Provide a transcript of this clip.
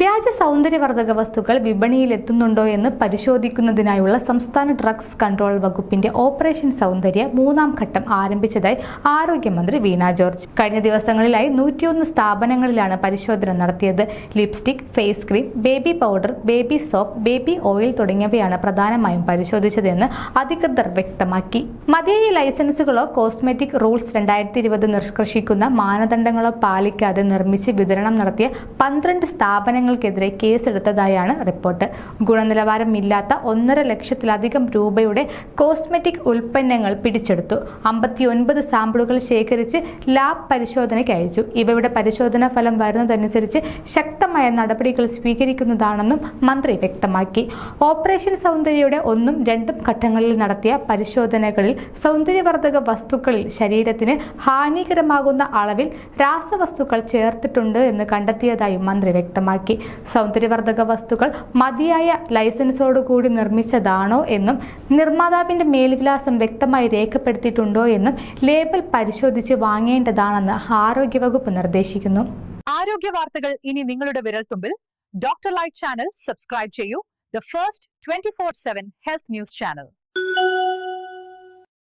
വ്യാജ സൗന്ദര്യവർദ്ധക വസ്തുക്കൾ വിപണിയിൽ എത്തുന്നുണ്ടോ എന്ന് പരിശോധിക്കുന്നതിനായുള്ള സംസ്ഥാന ഡ്രഗ്സ് കൺട്രോൾ വകുപ്പിന്റെ ഓപ്പറേഷൻ സൗന്ദര്യ മൂന്നാം ഘട്ടം ആരംഭിച്ചതായി ആരോഗ്യമന്ത്രി വീണ ജോർജ്. കഴിഞ്ഞ ദിവസങ്ങളിലായി നൂറ്റിയൊന്ന് സ്ഥാപനങ്ങളിലാണ് പരിശോധന നടത്തിയത്. Lipstick face cream baby powder baby soap baby oil തുടങ്ങിയവയാണ് പ്രധാനമായും പരിശോധിച്ചതെന്ന് അധികൃതർ വ്യക്തമാക്കി. മതിയായ ലൈസൻസുകളോ കോസ്മെറ്റിക് റൂൾസ് രണ്ടായിരത്തി ഇരുപത് നിഷ്കർഷിക്കുന്ന മാനദണ്ഡങ്ങളോ പാലിക്കാതെ നിർമ്മിച്ച് വിതരണം നടത്തിയ പന്ത്രണ്ട് സ്ഥാപനങ്ങൾക്കെതിരെ കേസെടുത്തതായാണ് റിപ്പോർട്ട്. ഗുണനിലവാരമില്ലാത്ത ഒന്നര ലക്ഷത്തിലധികം രൂപയുടെ കോസ്മെറ്റിക് ഉൽപ്പന്നങ്ങൾ പിടിച്ചെടുത്തു. അമ്പത്തിയൊൻപത് സാമ്പിളുകൾ ശേഖരിച്ച് ലാബ് പരിശോധനയ്ക്ക് അയച്ചു. ഇവയുടെ പരിശോധനാ ഫലം വരുന്നതനുസരിച്ച് ശക്തമായ നടപടികൾ സ്വീകരിക്കുന്നതാണെന്നും മന്ത്രി വ്യക്തമാക്കി. ഓപ്പറേഷൻ സൗന്ദര്യയുടെ ഒന്നും രണ്ടും ഘട്ടങ്ങളിൽ നടത്തിയ പരിശോധനകളിൽ സൗന്ദര്യവർദ്ധക വസ്തുക്കളിൽ ശരീരത്തിന് ഹാനികരമാകുന്ന അളവിൽ രാസവസ്തുക്കൾ ചേർത്തിട്ടുണ്ട് എന്ന് കണ്ടെത്തിയതായും മന്ത്രി വ്യക്തമാക്കി സൗന്ദര്യവർദ്ധക വസ്തുക്കൾ മതിയായ ലൈസൻസോടുകൂടി നിർമ്മിച്ചതാണോ എന്നും നിർമ്മാതാവിന്റെ മേൽവിലാസം വ്യക്തമായി രേഖപ്പെടുത്തിയിട്ടുണ്ടോ എന്നും ലേബൽ പരിശോധിച്ച് വാങ്ങേണ്ടതാണെന്ന് ആരോഗ്യവകുപ്പ് നിർദ്ദേശിക്കുന്നു. ആരോഗ്യ വാർത്തകൾ ഇനി നിങ്ങളുടെ വിരൽത്തുമ്പിൽ. ഡോക്ടർ ലൈറ്റ് ചാനൽ സബ്സ്ക്രൈബ് ചെയ്യൂ. The first twenty four seven health news channel.